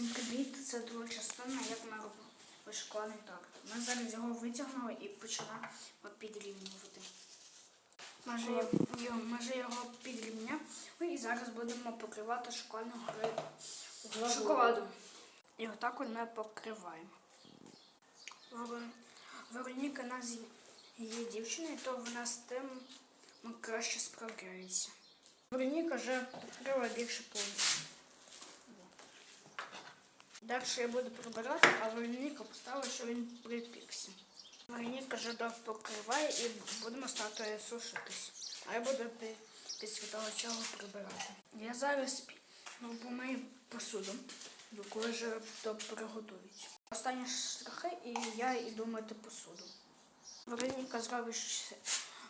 Всім привіт! Це друга частина, як ми робимо шоколадний торт. Ми зараз його витягнули і починаємо підрівнювати. Майже, його- його підрівняв. І зараз будемо покривати шоколадним шоколадом. І отак от ми покриваємо. Вероніка нас є дівчиною, то вона з тим ну, краще справляється. Вероніка вже покрила більше повністю. Далі я буду прибирати, а Вероніка поставила, що він припікся. Вероніка вже дав покриває і будемо стати сушитись. А я буду пі- після того цього прибирати. Я зараз ну, помию посуду, коли вже то приготують. Останні штрихи і я йду мити посуду. Вероніка зробить,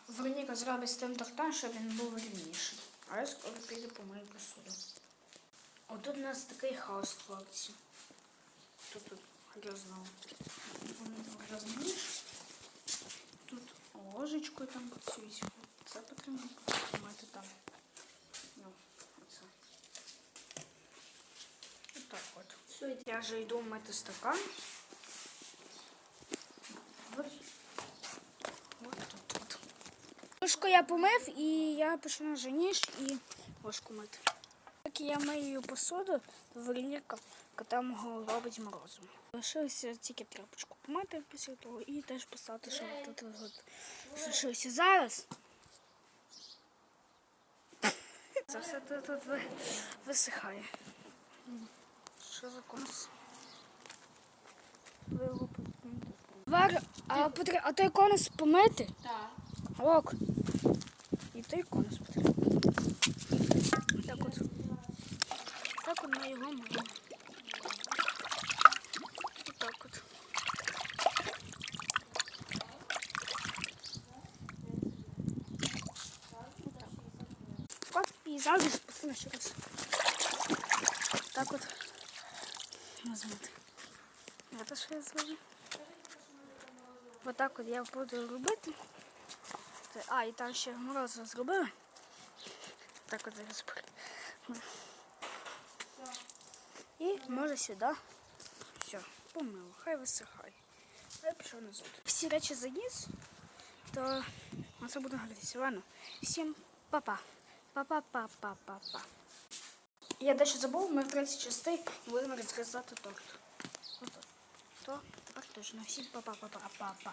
Вероніка зробить з тим тортом, щоб він був рівніший. А я скоро піду помию посуду. Отут у нас такий хаос твориться. Тут тут грязно. Грязніш. Тут ложечкою там працюють. Це потрібно помити там. Ну, оце. Отак от. Все, я вже йду мити стакан. От. От тут. тут. Ложку я помив і я почну вже ніж і ложку мити. Я мию посуду, кота мого робить морозом. Лишилося тільки тряпочку помити після того і теж поставити, щоб тут сушився зараз. Це все тут, тут висихає. Що за конус? Ви його. Вар, а, потр- а той конус помити? Так. Ок. І той конус потрібно. Так от. Так от ми його маємо. Отак от. От і зараз спустимо ще раз. Так от. Розмити. Це що я зроблю? Отак от я буду робити. А, і там ще морозиво зробили. Так от зараз. буде. І може сюди. Все, помило, хай висихає. А я пішов назад. Всі речі заніс, то це буде гратися. Ладно, всім па-па. Па-па-па-па-па-па. Я дещо забув, ми в третій частині будемо розрізати торт. Отут. То тепер точно. Всім па-па-па-па-па-па.